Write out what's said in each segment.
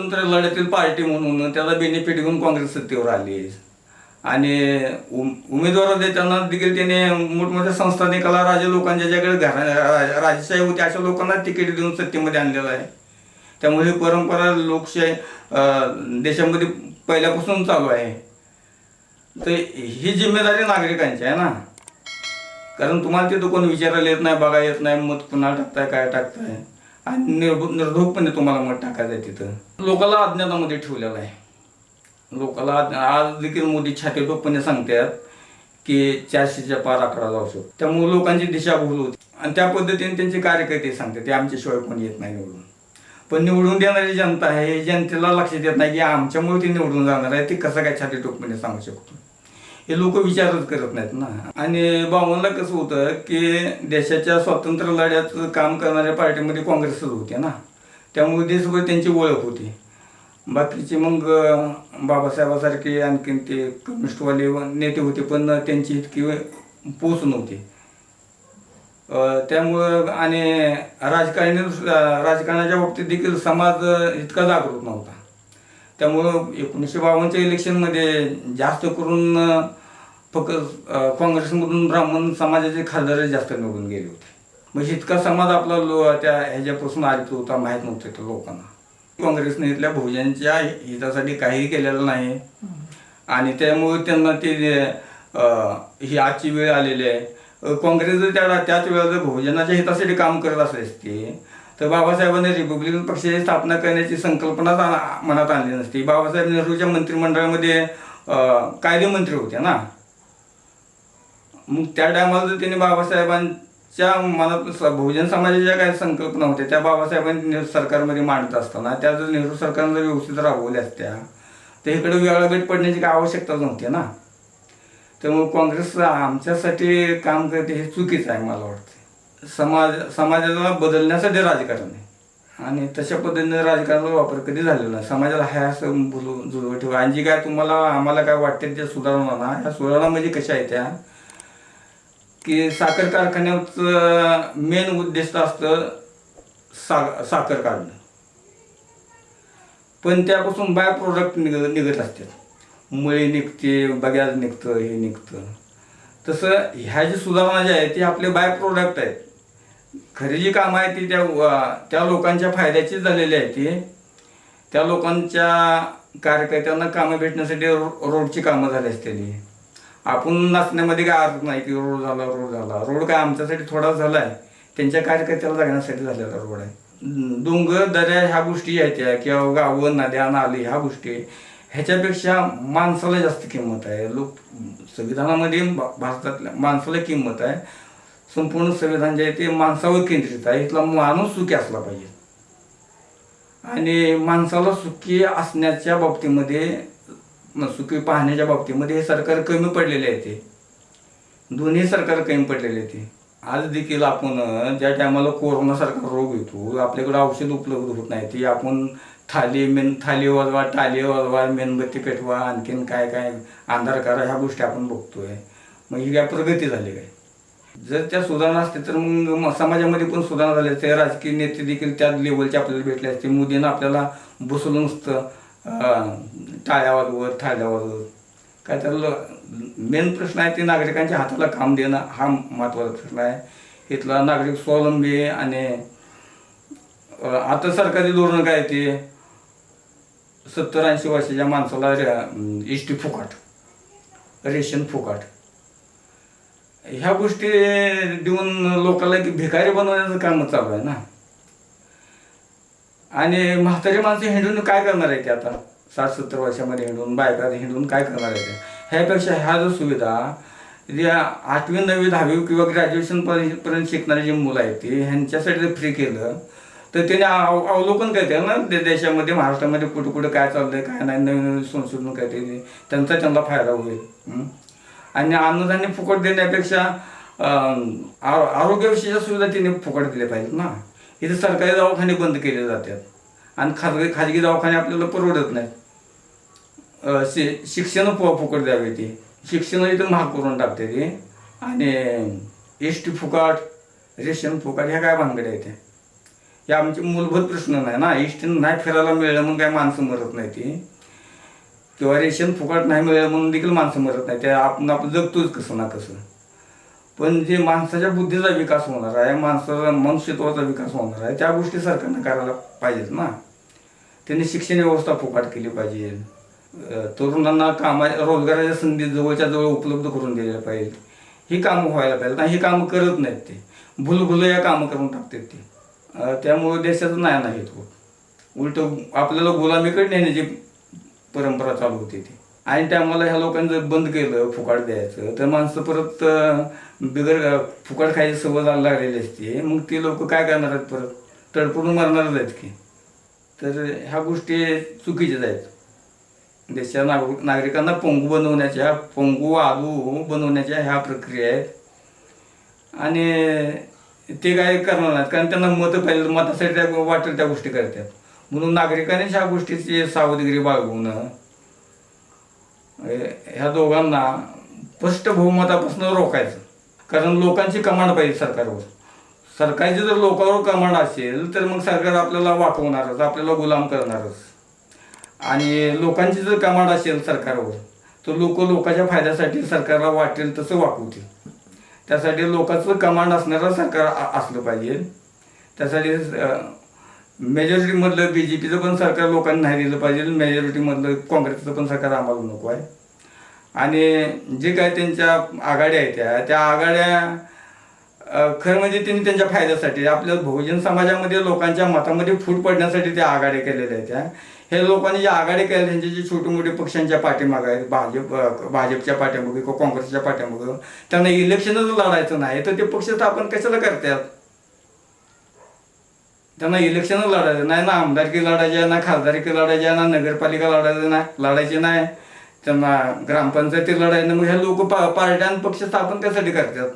स्वातंत्र्य लढ्यातील पार्टी म्हणून त्याला बेनिफिट घेऊन काँग्रेस सत्तेवर आली. आणि उम- उमेदवार देताना देखील त्याने मोठमोठ्या संस्थानिकाला राजे लोकांच्या ज्याकडे घरा राजशाही होती अशा लोकांना तिकीट देऊन सत्तेमध्ये आणलेलं आहे. त्यामुळे ही परंपरा लोकशाही देशामध्ये पहिल्यापासून चालू आहे. तर ही जिम्मेदारी नागरिकांची आहे ना. कारण तुम्हाला तिथं कोण विचारायला येत नाही बघा येत नाही मत पुन्हा टाकताय काय टाकताय. आणि निर्भो निर्धोकपणे तुम्हाला मत टाकायचं आहे तिथं. लोकाला अज्ञातामध्ये ठेवलेलं आहे. लोकाला आज देखील मोदी छातीटोकपणे सांगतात की चारशेच्या पार आकडा जाऊ शकतो. त्यामुळे लोकांची दिशाभूल होती. आणि त्या पद्धतीने त्यांचे कार्यकर्ते सांगतात ते आमच्याशिवाय कोणी येत नाही निवडून. पण निवडून देणारी जनता आहे जनतेला लक्ष देत नाही की आमच्यामुळे ते निवडून जाणार आहे. ते कसं काय छाती टोकपणे सांगू शकतो? हे लोक विचारच करत नाहीत ना. आणि बावनला कसं होतं की देशाच्या स्वातंत्र्य लढ्यात काम करणाऱ्या पार्टीमध्ये काँग्रेसच होते ना. त्यामुळे देशभर त्यांची ओळख होती. बाकीचे मग बाबासाहेबासारखे आणखीन ते कम्युनिस्टवाले नेते होते पण त्यांची इतकी पोच नव्हती. त्यामुळं आणि राजकारणी राजकारणाच्या बाबतीत देखील समाज इतका जागृत नव्हता. त्यामुळं एकोणीसशे बावन्नच्या इलेक्शनमध्ये जास्त करून फक्त काँग्रेसमधून ब्राह्मण समाजाचे खासदार जास्त निवडून गेले होते. म्हणजे इतका समाज आपला लो त्या ह्याच्यापासून आरित होता माहीत नव्हतं त्या लोकांना. काँग्रेसने इथल्या भोजनच्या हितासाठी काहीही केलेलं नाही. आणि त्यामुळे त्यांना ते ही आजची वेळ आलेली आहे. काँग्रेस जर त्या त्याच वेळेला जर भोजनाच्या हितासाठी काम करत असले असते तर बाबासाहेबांनी रिपब्लिकन पक्षाची स्थापना करण्याची संकल्पनाच मनात आणली नसती. बाबासाहेब नेहरूच्या मंत्रिमंडळामध्ये कायदेमंत्री होते ना. मग त्या टायमाला जर त्यांनी बाबासाहेबांच्या मनात स- बहुजन समाजाच्या काय संकल्पना होत्या त्या बाबासाहेबांनी नेहरू सरकारमध्ये मांडत असताना त्या जर नेहरू सरकारनं जर व्यवस्थित राबवल्या असत्या तर इकडे वेळागट भेट पडण्याची काय आवश्यकता नव्हती ना. त्यामुळे काँग्रेस आमच्यासाठी काम करते हे चुकीचं आहे मला वाटतं. समाज समाजाला बदलण्यासाठी राजकारण आहे. आणि तशा पद्धतीने राजकारणाचा वापर कधी झालेला नाही. समाजाला हाय असं बोलू जुळवं ठेवा. आणि जी काय तुम्हाला आम्हाला काय वाटते त्या सुधारणा ना ह्या सुधारणा म्हणजे कशा आहेत त्या? की साखर कारखान्याचं मेन उद्दिष्ट असतं सा साखर काढणं. पण त्यापासून बाय प्रोडक्ट निघ निघत असतात मुळे निघते बग्याज निघतं हे निघतं. तसं ह्या जी सुधारणा ज्या आहेत ती आपले बाय प्रोडक्ट आहेत. खरी जी कामं आहेत ती त्या त्या लोकांच्या फायद्याचीच झालेली आहे ती. त्या लोकांच्या कार्यकर्त्यांना कामं भेटण्यासाठी रो- रोडची कामं झाली असतील. आपण नाचण्यामध्ये काय अर्थ नाही की रोड झाला रोड झाला. रोड काय आमच्यासाठी थोडा झाला आहे त्यांच्या कार्यकर्त्याला जगण्यासाठी झालेला रोड आहे. डोंगर दऱ्या ह्या गोष्टी आहेत त्या. किंवा गावं नद्या नाली ह्या गोष्टी ह्याच्यापेक्षा माणसाला जास्त किंमत आहे. लोक संविधानामध्ये भा- भारतातल्या माणसाला किंमत आहे. संपूर्ण संविधान जे आहे ते माणसावर केंद्रित आहे. इथला माणूस सुखी असला पाहिजे. आणि माणसाला सुखी असण्याच्या बाबतीमध्ये मनसुखी पाहण्याच्या बाबतीमध्ये हे सरकार कमी पडलेले आहे ते. दोन्ही सरकार कमी पडलेले ते. आज देखील आपण ज्या टायमाला कोरोनासारखा रोग येतो आपल्याकडे औषध उपलब्ध होत नाही ती आपण थाली मेन थाली वाजवा टाली वाजवा मेणबत्ती पेटवा आणखीन काय काय अंधार करा ह्या गोष्टी आपण बघतोय. मग ही काय प्रगती झाली काय? जर त्या सुधारणा असते तर मग समाजामध्ये पण सुधारणा झाली असते. राजकीय नेते देखील त्या लेवलचे आपल्याला भेटले असते. मोदीनं आपल्याला बसवलं नसतं. टाळ्या वाजवत थाळ्या वाजवत काय त्याला मेन प्रश्न आहे ते नागरिकांच्या हाताला काम देणं हा महत्त्वाचा प्रश्न आहे. इथला नागरिक स्वावलंबी आणि आता सरकारी धोरण काय ते? सत्तर ऐंशी वर्षाच्या माणसाला रे- टी फुकाट रेशन फुकाट. ह्या गोष्टी देऊन लोकांना की भिकारी बनवण्याचं काम चालू आहे ना. आणि म्हातारी माणसं हिंडून काय करणार आहे ते आता? साठ सत्तर वर्षामध्ये हिंडून बायका हिंडून काय करणार आहे ते? ह्यापेक्षा ह्या जो सुविधा ज्या आठवी नववी दहावी किंवा ग्रॅज्युएशन पर्यंत शिकणारी जी मुलं आहेत ती ह्यांच्यासाठी जर फ्री केलं तर त्याने अव- अवलोकन करते ना देशामध्ये महाराष्ट्रामध्ये कुठं कुठं काय चाललंय काय नाही नवीन नवीन संशोधन करते त्यांचा त्यांना फायदा होईल. आणि अन्नधान्य फुकट देण्यापेक्षा अं, आरोग्यविषयीच्या सुविधा तिने फुकट दिल्या पाहिजेत ना. इथे सरकारी दवाखाने बंद केले जातात. आणि खाजगी खाजगी दवाखाने आपल्याला परवडत नाहीत. शि शिक्षण फु फुकट द्यावे ते. शिक्षण इथं महाग करून टाकते ते. आणि एस टी फुकाट रेशन फुकाट ह्या काय भानगड्या आहेत त्या. हे आमचे मूलभूत प्रश्न नाही ना. इष्टीनं नाही फिरायला मिळलं म्हणून काय माणसं मरत नाही ती. किंवा रेशन फुकट नाही मिळलं म्हणून देखील माणसं मरत नाही. ते आपण आपण जगतोच कसं ना कसं. पण जे माणसाच्या बुद्धीचा विकास होणार आहे माणसाचा मनुष्यत्वाचा विकास होणार आहे त्या गोष्टी सरकारनं करायला पाहिजेत ना. त्यांनी शिक्षण व्यवस्था फुकट केली पाहिजे. तरुणांना कामा रोजगाराच्या संधी जवळच्या जवळ उपलब्ध करून दिल्या पाहिजेत. ही कामं व्हायला पाहिजेत आणि ही कामं करत नाहीत ते. भुलभुल या कामं करून टाकतात ते. त्यामुळे देशाचं नाही नाही होत. उलट आपल्याला गुलामीकडे नेण्याची परंपरा चालू होती ती. आणि टायमाला ह्या लोकांनी जर बंद केलं फुकाट द्यायचं. तर माणसं परत बिगर फुकाट खायची सवय लागलेली असते. मग ते लोक काय करणार आहेत परत? तडपडून मरणारच आहेत की. तर ह्या गोष्टी चुकीच्याच आहेत. देशाच्या नागरिक नागरिकांना पोंगू बनवण्याच्या पोंगू आलू बनवण्याच्या ह्या प्रक्रिया आहेत. आणि ते काय करणार नाहीत. कारण त्यांना मतं पाहिजे मतासाठी त्या वाटेल त्या गोष्टी करतात. म्हणून नागरिकांनीच ह्या गोष्टीची सावधगिरी बाळगवणं म्हणजे ह्या दोघांना स्पष्ट बहुमतापासून रोखायचं. कारण लोकांची कमांड पाहिजे सरकारवर. सरकारची जर लोकांवर कमांड असेल तर मग सरकार आपल्याला वाकवणारच आपल्याला गुलाम करणारच. आणि लोकांची जर कमांड असेल सरकारवर तर लोक लोकांच्या फायद्यासाठी सरकारला वाटेल तसं वाकवतील. त्यासाठी लोकांचं कमांड असणारं सरकार असलं पाहिजे. त्यासाठी मेजॉरिटीमधलं बी जे पीचं पण सरकार लोकांनी नाही दिलं पाहिजे. मेजॉरिटीमधलं काँग्रेसचं पण सरकार आम्हाला नको आहे. आणि जे काय त्यांच्या आघाड्या आहेत त्या त्या आघाड्या खरं म्हणजे त्यांनी त्यांच्या फायद्यासाठी आपल्या बहुजन समाजामध्ये लोकांच्या मतामध्ये फूट पडण्यासाठी त्या आघाड्या केलेल्या आहेत त्या. हे लोकांनी जे आघाडी केल्या त्यांचे जे छोटे मोठे पक्षांच्या पाठीमागं आहेत भाजप भाजपच्या पाठीमागे किंवा काँग्रेसच्या पाठीमागे त्यांना इलेक्शनच लढायचं नाही. तर ते पक्ष स्थापन कशाला करतात? त्यांना इलेक्शनच लढायचं नाही ना आमदारकी लढायची आहे ना खासदारकी लढायची आहे ना नगरपालिका लढायची नाही लढायची नाही. त्यांना ग्रामपंचायती लढायचं मग हे लोक पा पार्ट्या आणि पक्ष स्थापन त्यासाठी करतात?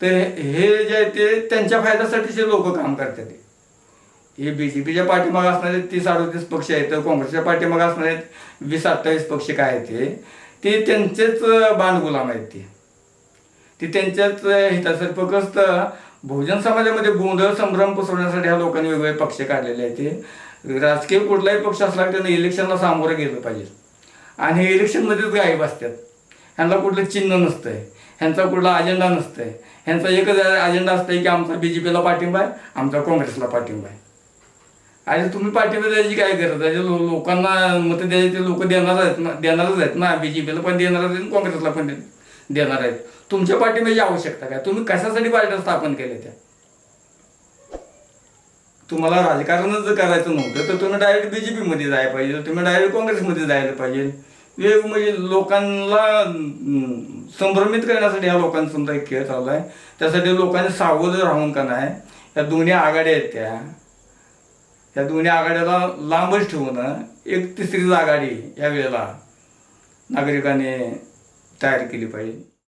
तर हे जे आहे ते त्यांच्या फायद्यासाठीचे लोक काम करतात. हे बी जे पीच्या पाठीमागे असणारे तीस अडतीस पक्ष आहेत काँग्रेसच्या पाठीमागे असणारे वीस अठ्ठावीस पक्ष काय आहेत ते? ते त्यांचेच बाण गुलाम आहेत ते. ते त्यांच्याच हितासाठी फक्त बहुजन समाजामध्ये गोंधळ संभ्रम पसरवण्यासाठी ह्या लोकांनी वेगवेगळे पक्ष काढलेले आहेत ते. राजकीय कुठलाही पक्ष असला की त्यांना इलेक्शनला सामोरं गेलं पाहिजे. आणि हे इलेक्शनमध्येच गायब असतात. ह्यांना कुठलं चिन्ह नसतंय. ह्यांचा कुठला अजेंडा नसतंय. ह्यांचा एकच अजेंडा असतंय की आमचा बी जे पीला पाठिंबा आहे आमचा काँग्रेसला पाठिंबा आहे. आणि तुम्ही पाठिंबा द्यायची काय गरज आहे? जे लो- लोकांना मतं द्यायची ते लोक देणार आहेत ना देणारच आहेत ना. बी जे पीला पण देणारच आहेत काँग्रेसला पण देणार देणार आहेत. तुमच्या पाठिंब्याची आवश्यकता काय? तुम्ही कशासाठी पार्ट्या स्थापन केल्या त्या? तुम्हाला राजकारणच जर करायचं नव्हतं तर तुम्ही डायरेक्ट बी जे पीमध्ये जायला पाहिजे. तुम्ही डायरेक्ट काँग्रेसमध्ये जायला पाहिजे. वेग म्हणजे लोकांना संभ्रमित करण्यासाठी ह्या लोकांसमोर एक खेळ चालू आहे. त्यासाठी लोकांनी सावध राहून का नाही या दोन्ही आघाड्या आहेत त्या. या दोन्ही आघाड्याला लांबच ठेवणं एक तिसरीच आघाडी या वेळेला. नागरिकांनी तयार केली पाहिजे.